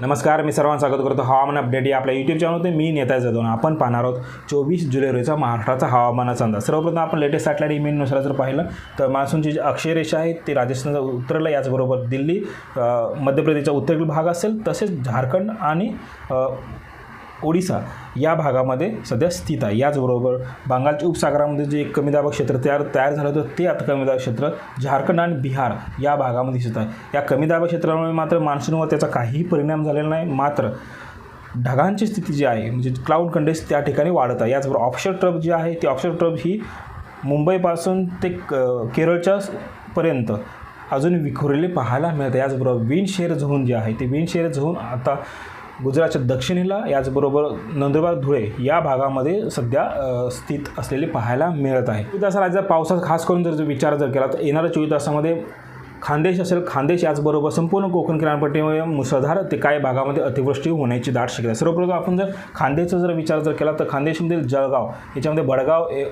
नमस्कार मी सर्वांचं स्वागत करतो हवामान अपडेट या आपल्या यूट्यूब चॅनलमध्ये मी नेता जाधव आपण पाहणार आहोत चोवीस जुलै रोजीचा महाराष्ट्राचा हवामानाचा अंदाज. सर्वप्रथम आपण लेटेस्ट सॅटलाईट इमेजनुसार जर पाहिलं तर मान्सूनची जी अक्षयरेषा आहे ती राजस्थानचा उत्तरेला याचबरोबर दिल्ली मध्य प्रदेशचा उत्तरेकडील भाग असेल तसेच झारखंड आणि ओडिसा या भागामध्ये सध्या स्थित आहे. याचबरोबर बंगालच्या उपसागरामध्ये जे एक कमी दाबक क्षेत्र तयार तयार झालं होतं ते आता कमी दाबक क्षेत्र झारखंड आणि बिहार या भागामध्ये दिसत आहे. या कमी दाबक क्षेत्रामुळे मात्र मान्सूनवर त्याचा काहीही परिणाम झालेला नाही. मात्र ढगांची स्थिती जी आहे म्हणजे क्लाउड कंडेन्स त्या ठिकाणी वाढत आहे. याचबरोबर ऑफशोर ट्रब जी आहे ती ऑफशोर ट्रब ही मुंबईपासून ते क- केरळच्या पर्यंत अजून विखुरलेले पाहायला मिळतं. याचबरोबर विंड शेअर झोन जे आहे ते विंड शेअर झोन आता गुजरातच्या दक्षिणेला याचबरोबर नंदुरबार धुळे या भागामध्ये सध्या स्थित असलेले पाहायला मिळत आहे. चोवीस तास राज्यात पावसाचा खास करून जर विचार जर केला तर येणाऱ्या चोवीस तासामध्ये खानदेश असेल खानदेश याचबरोबर संपूर्ण कोकण किनारपट्टीमध्ये मुसळधार ते काही भागामध्ये अतिवृष्टी होण्याची दाट शक्यता आहे. सर्वप्रथम आपण जर खानदेशचा जर विचार जर केला तर खानदेशमधील जळगाव याच्यामध्ये बडगाव ए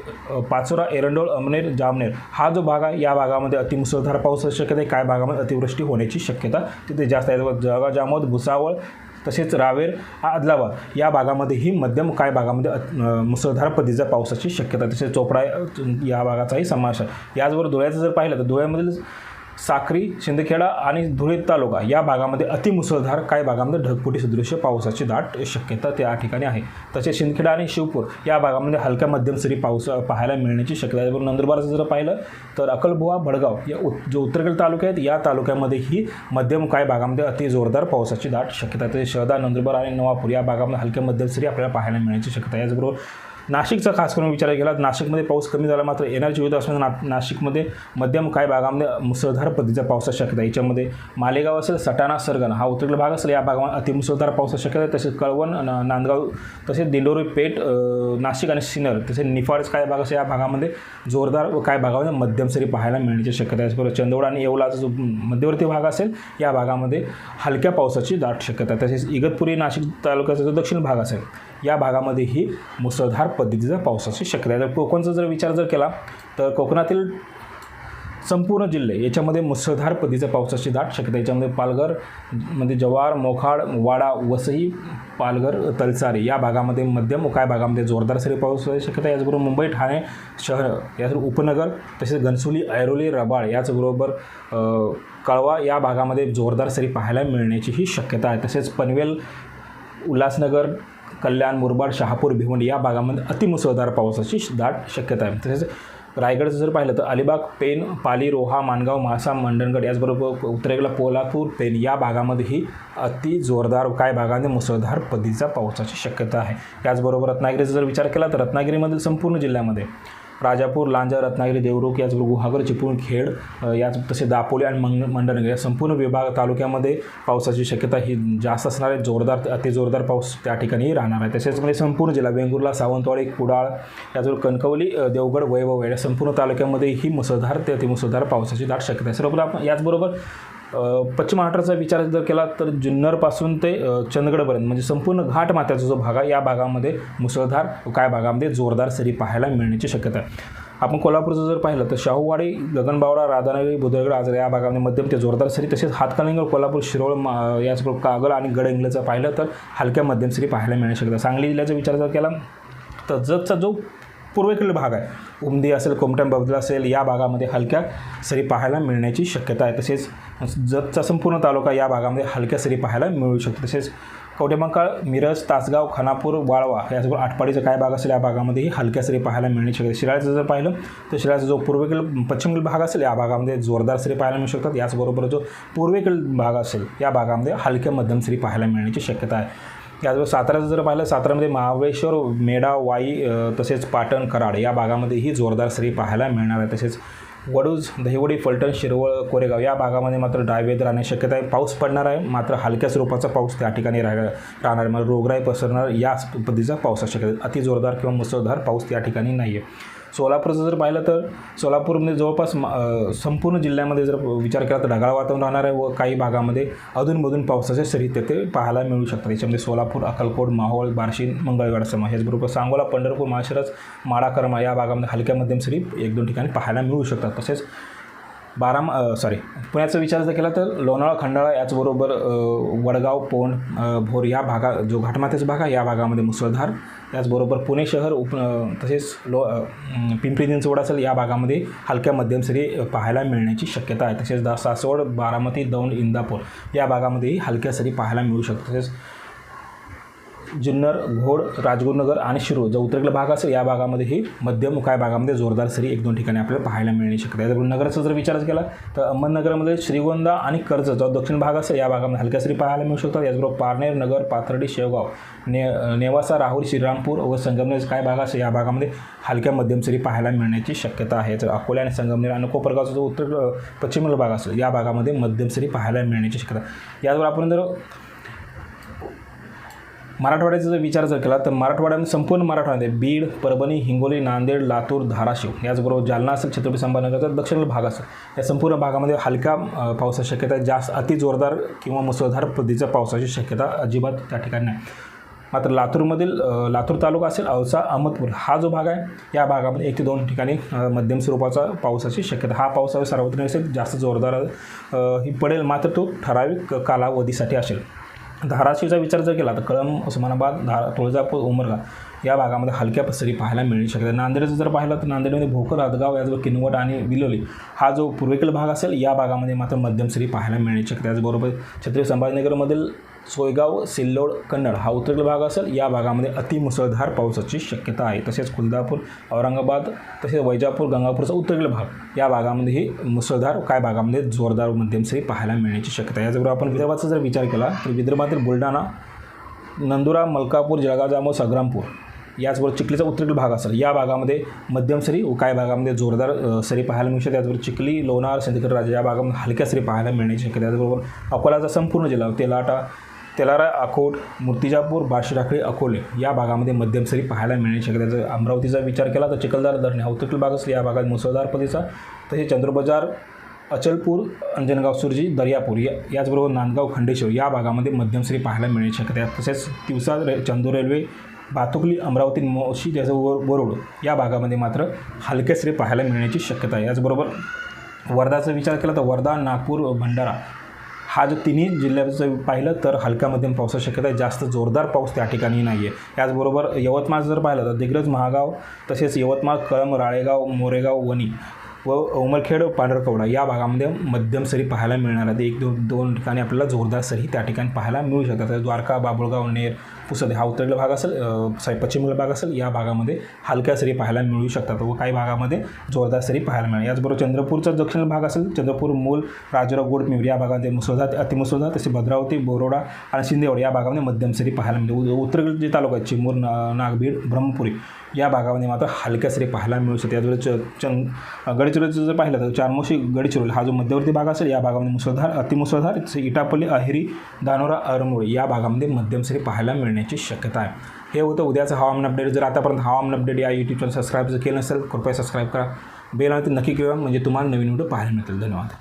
पाचोरा एरंडोळ अमनेर जामनेर हा जो भाग आहे या भागामध्ये अतिमुसळधार पावसाची शक्यता आहे. काही भागामध्ये अतिवृष्टी होण्याची शक्यता तिथे जास्त आहे. जळगाव जामोद भुसावळ तसेच रावेर आदलाबाद या भागामध्येही मध्यम काय भागामध्ये मुसळधार पद्धतीचा पावसाची शक्यता तसेच चोपडा या भागाचाही समावेश आहे. याचबरोबर धुळ्याचं जर पाहिलं तर धुळ्यामधील साक्री शिंदखेडा आणि धुळे तालुका या भागामध्ये अतिमुसळधार काही भागामध्ये ढगफुटी सदृश्य पावसाची दाट शक्यता त्या ठिकाणी आहे. तसेच शिंदखेडा आणि शिवपूर या भागामध्ये हलक्या मध्यम सरी पाऊस पाहायला मिळण्याची शक्यता आहे. नंदुरबारचं जर पाहिलं तर अकलबुवा भडगाव या उत् जो उत्तरेकडील तालुके आहेत या तालुक्यामध्येही मध्यम काही भागामध्ये अति जोरदार पावसाची दाट शक्यता आहे. तसेच शहदा नंदुरबार आणि नवापूर या भागामध्ये हलक्या मध्यम सरी आपल्याला पाहायला मिळण्याची शक्यता आहे. याचबरोबर नाशिकचा खास करून विचार केला नाशिकमध्ये पाऊस कमी झाला मात्र येणाऱ्या चोवीस तासामध्ये ना नाशिकमध्ये मध्यम काही भागामध्ये मुसळधार पद्धतीचा पावसाची शक्यता आहे याच्यामध्ये मालेगाव असेल सटाणा सरगण हा उत्तरेकडे भाग असेल या भागामध्ये अतिमुसळधार पावसाची शक्यता आहे तसेच कळवण नांदगाव तसेच दिंडोरी पेठ नाशिक आणि सिन्नर तसेच निफाड काय भाग असेल या भागामध्ये जोरदार व भागामध्ये मध्यम सरी पाहायला मिळण्याची शक्यता आहे. त्याचबरोबर चंदवड आणि येवलाचा जो मध्यवर्ती भाग असेल या भागामध्ये हलक्या पावसाची दाट शक्यता आहे. तसेच इगतपुरी नाशिक तालुक्याचा जो दक्षिण भाग असेल या भागामध्येही मुसळधार पद्धतीचा पावसाची शक्यता आहे तर कोकणचा जर विचार जर केला तर कोकणातील संपूर्ण जिल्हे याच्यामध्ये मुसळधार पद्धतीचा पावसाची दाट शक्यता याच्यामध्ये पालघर म्हणजे जव्हार मोखाड वाडा वसई पालघर तलसारी या भागामध्ये मध्यम काय भागामध्ये जोरदार सरी पावसाची शक्यता याचबरोबर मुंबई ठाणे शहर याचबरोबर उपनगर तसेच घनसोली ऐरोली रबाळ याचबरोबर कळवा या भागामध्ये जोरदार सरी पाहायला मिळण्याचीही शक्यता आहे. तसेच पनवेल उल्हासनगर कल्याण मुरबाड शहापूर भिवंडी या भागामध्ये अतिमुसळधार पावसाची दाट शक्यता आहे. तसेच रायगडचं जर पाहिलं तर अलिबाग पेन पाली रोहा माणगाव मासा मंडणगड याचबरोबर उत्तरेकडला पोलापूर पेन या भागामध्येही अति जोरदार काय भागामध्ये मुसळधार पद्धतीचा पावसाची शक्यता आहे. याचबरोबर रत्नागिरीचा जर विचार केला तर रत्नागिरीमधील संपूर्ण जिल्ह्यामध्ये राजापूर लांजा रत्नागिरी देवरुख याचबरोबर गुहागर चिपळूण खेड याच तसे दापोली आणि मंग मंडणगड या संपूर्ण विभाग तालुक्यामध्ये पावसाची शक्यता ही जास्त असणार आहे. जोरदार अति जोरदार पाऊस त्या ठिकाणी राहणार आहे. तसेच म्हणजे संपूर्ण जिल्हा वेंगुर्ला सावंतवाडी कुडाळ याचबरोबर कणकवली देवगड वैभव या संपूर्ण तालुक्यामध्ये ही मुसळधार ते अतिमुसळधार पावसाची दाट शक्यता आहे. सर्वप्रथम याचबरोबर पश्चिम महाराष्ट्राचा विचार जर केला तर जुन्नरपासून ते चंदगडपर्यंत म्हणजे संपूर्ण घाट माथ्याचा जो भाग आहे या भागामध्ये मुसळधार काय भागामध्ये जोरदार सरी पाहायला मिळण्याची शक्यता आहे. आपण कोल्हापूरचं जर पाहिलं तर शाहूवाडी गगनबावडा राधानगरी बुधगड आजरा या भागामध्ये मध्यम ते जोरदार सरी तसेच हातकालिंगड कोल्हापूर शिरोळ मा- याचबरोबर कागल आणि गडहिंग्लजचं पाहिलं तर हलक्या मध्यम सरी पाहायला मिळण्याची शक्यता सांगली जिल्ह्याचा विचार जर केला तर जतचा जो पूर्वेकडील भाग आहे उमदी असेल कोमटम बबला असेल या भागामध्ये हलक्या सरी पाहायला मिळण्याची शक्यता आहे. तसेच जतचा संपूर्ण तालुका या भागामध्ये हलक्या सरी पाहायला मिळू शकतो. तसेच कवटेमंकाळ मिरज तासगाव खानापूर वाळवा याचबरोबर आटपाडीचा काय भाग असेल या भागामध्येही हलक्या सरी पाहायला मिळण्याची शकते. शिराळचं शिराळ्याचं जर पाहिलं तर शिराळचा जो पूर्वेकडील पश्चिमेकडील भाग असेल या भागामध्ये जोरदार सरी पाहायला मिळू शकतात. याचबरोबर जो पूर्वेकडील भाग असेल या भागामध्ये हलक्या मध्यम सरी पाहायला मिळण्याची शक्यता आहे. याचबरोबर साताऱ्याचं जर पाहिलं साताऱ्यामध्ये महाबळेश्वर मेढा वाई तसेच पाटण कराड या भागामध्येही जोरदार सरी पाहायला मिळणार आहे. तसेच वडूज दहिवडी फलटण शिरवळ कोरेगाव या भागामध्ये मात्र ड्रायवेद राहण्याची शक्यता आहे. पाऊस पडणार आहे मात्र हलक्या स्वरूपाचा पाऊस त्या ठिकाणी राह राहणार आहे. मग रोगराई पसरणार या पद्धतीचा पावसाची शक्यता अति जोरदार किंवा मुसळधार पाऊस त्या ठिकाणी नाही आहे सोलापूरचं जर पाहिलं तर सोलापूरमध्ये जवळपास म- संपूर्ण जिल्ह्यामध्ये जर विचार केला तर ढगाळ वातावरण राहणार आहे व काही भागामध्ये अधूनमधून पावसाचे सरी तेथे पाहायला मिळू शकतात. याच्यामध्ये सोलापूर अक्कलकोट माहोळ बार्शीन मंगळवेढा समा ह्याचबरोबर सांगोला पंढरपूर माळशिरस माडा या भागामध्ये हलक्या मध्यम सरी एक दोन ठिकाणी पाहायला मिळू शकतात. तसेच बारा सॉरी पुण्याचा विचार जर केला तर लोणावळा खंडाळा याचबरोबर वडगाव पोंड भोर या भागा जो घाटमाथ्याचा भाग आहे या भागामध्ये मुसळधार. त्याचबरोबर पुणे शहर उप तसेच लो पिंपरी चिंचवड असेल या भागामध्ये हलक्या मध्यम सरी पाहायला मिळण्याची शक्यता आहे. तसेच दा सासवड बारामती दौंड इंदापूर या भागामध्येही हलक्या सरी पाहायला मिळू शकतात. तसेच जुन्नर घोड राजगुरुनगर आणि शिरूर जो उत्तरेकडील भाग असेल या भागामध्ये ही मध्यम काय भागामध्ये जोरदार सरी एक दोन ठिकाणी आपल्याला पाहायला मिळणे शक्यता आहे. नगराचा जर विचार केला तर अहमदनगरमध्ये श्रीगोंदा आणि कर्ज जो दक्षिण भाग असेल या भागामध्ये हलक्या सरी पाहायला मिळू शकतात. याचबरोबर पारनेर नगर पाथर्डी शेवगाव ने नेवासा राहुल श्रीरामपूर व संगमनेर काय भाग असेल या भागामध्ये हलक्या मध्यम सरी पाहायला मिळण्याची शक्यता आहे. तर अकोला आणि संगमनेर आणि कोपरगावचा जो उत्तर पश्चिमेला भाग असेल या भागामध्ये मध्यम सरी पाहायला मिळण्याची शक्यता याचबरोबर आपण जर मराठवाड्याचा जर विचार जर केला तर मराठवाड्यामध्ये संपूर्ण मराठवाड्यामध्ये बीड परभणी हिंगोली नांदेड लातूर धाराशिव याचबरोबर जालना असेल छत्रपती संभाजीनगरचा दक्षिण भाग असेल या संपूर्ण भागामध्ये हलका पावसाची शक्यता आहे. जास्त अति जोरदार किंवा मुसळधार पद्धतीच्या पावसाची शक्यता अजिबात त्या ठिकाणी नाही. मात्र लातूरमधील लातूर तालुका असेल औसा अहमदपूर हा जो भाग आहे या भागामध्ये एक ते दोन ठिकाणी मध्यम स्वरूपाचा पावसाची शक्यता. हा पाऊस सार्वत्रिक असेल जास्त जोरदार ही पडेल मात्र तो ठराविक कालावधीसाठी असेल. धाराशिवचा विचार जर केला तर कळम उस्मानाबाद धारा तुळजापूर उमरगा या भागामध्ये हलक्या पसरी पाहायला मिळू शकते. नांदेडचं जर पाहिलं तर नांदेडमध्ये भोकर हदगाव याचबरोबर किनवट आणि विलोली हा जो पूर्वेकडील भाग असेल या भागामध्ये मात्र मध्यम सरी पाहायला मिळू शकते. त्याचबरोबर छत्रपती संभाजीनगरमधील सोयगाव सिल्लोड कन्नड हा उत्तरेकडील भाग असेल या भागामध्ये अतिमुसळधार पावसाची शक्यता आहे. तसेच कुलदापूर औरंगाबाद तसेच वैजापूर गंगापूरचा उत्तरेकडील भाग या भागामध्येही मुसळधार काय भागामध्ये जोरदार मध्यम सरी पाहायला मिळण्याची शक्यता आहे. याचबरोबर आपण विदर्भाचा जर विचार केला तर विदर्भातील बुलढाणा नंदुरा मलकापूर जळगाव जामोद संग्रामपूर याचबरोबर चिखलीचा उत्तरेकडील भाग असेल या भागामध्ये मध्यम सरी व काही भागामध्ये जोरदार सरी पाहायला मिळू शकते त्याचबरोबर चिखली लोणार सिंदखेड राजा या भागामध्ये हलक्या सरी पाहायला मिळण्याची शक्यता आहे. त्याचबरोबर अकोलाचा संपूर्ण जिल्हा तेलाटा तेलारा अकोट मूर्तिजापूर बार्शीटाकळी अकोले या भागामध्ये मध्यम सरी पाहायला मिळण्याची शक्यता आहे. जर अमरावतीचा विचार केला तर चिखलदार धरणे हा उत्तरेकडील भाग असेल या भागात मुसळधार पतीचा तसेच चंद्रबजार अचलपूर अंजनगाव सुरजी दर्यापूर या याचबरोबर नांदगाव खंडेश्वर या भागामध्ये मध्यम सरी पाहायला मिळण्याची शक्यता आहे तसेच तिवसा रे चंदूर रेल्वे बातुकली अमरावती मोशी त्याचं वर या भागामध्ये मात्र हलक्या सरी पाहायला मिळण्याची शक्यता आहे. याचबरोबर वर्धाचा विचार केला तर वर्धा नागपूर भंडारा हा जो तिन्ही जिल्ह्याचं पाहिलं तर हलक्या मध्यम पावसाची शक्यता आहे. जास्त जोरदार पाऊस त्या ठिकाणी नाही आहे याचबरोबर यवतमाळ जर पाहिलं तर दिग्रज महागाव तसेच यवतमाळ कळंब राळेगाव मोरेगाव वणी व उमरखेड पांढरकवडा या भागामध्ये मध्यम सरी पाहायला मिळणार आहे एक दोन दोन ठिकाणी आपल्याला जोरदार सरी त्या ठिकाणी पाहायला मिळू शकतात. द्वारका बाबुळगाव नेर पुसद. हा उत्तरेकडील भाग असेल सॉरी पश्चिमेकडील भाग असेल या भागामध्ये हलक्या सरी पाहायला मिळू शकतात व काही भागामध्ये जोरदार सरी पाहायला मिळेल याचबरोबर चंद्रपूरचा दक्षिण भाग असेल चंद्रपूर मूल राजुरा गोडमिवरी या भागामध्ये मुसळधार अतिमुसळधार तसे भद्रावती बोरोडा आणि शिंदेवाड या भागामध्ये मध्यम सरी पाहायला मिळते उ- उत्तरेकडील जे तालुका आहे चिमूर ना नागबीड ब्रह्मपुरी या भागामध्ये मात्र हलक्या सरी पाहायला मिळू शकते याचबरोबर च चंग गडचिरोलीचं जर पाहिलं तर चारमोशी गडचिरोली हा जो मध्यवर्ती भाग असेल या भागामध्ये मुसळधार अतिमुसळधार इटापल्ली अहिरी धानोरा अरमोळी या भागामध्ये मध्यम सरी पाहायला मिळणे येण्याची शक्यता आहे. हे होतं उद्याचं हवामान अपडेट जर आतापर्यंत हवामान अपडेट या यूट्यूब चॅनल सबस्क्राईब जर केलं नसेल कृपया सबस्क्राईब करा. बेल ते नक्की किंवा म्हणजे तुम्हाला नवीन व्हिडिओ पाहायला मिळतील. धन्यवाद.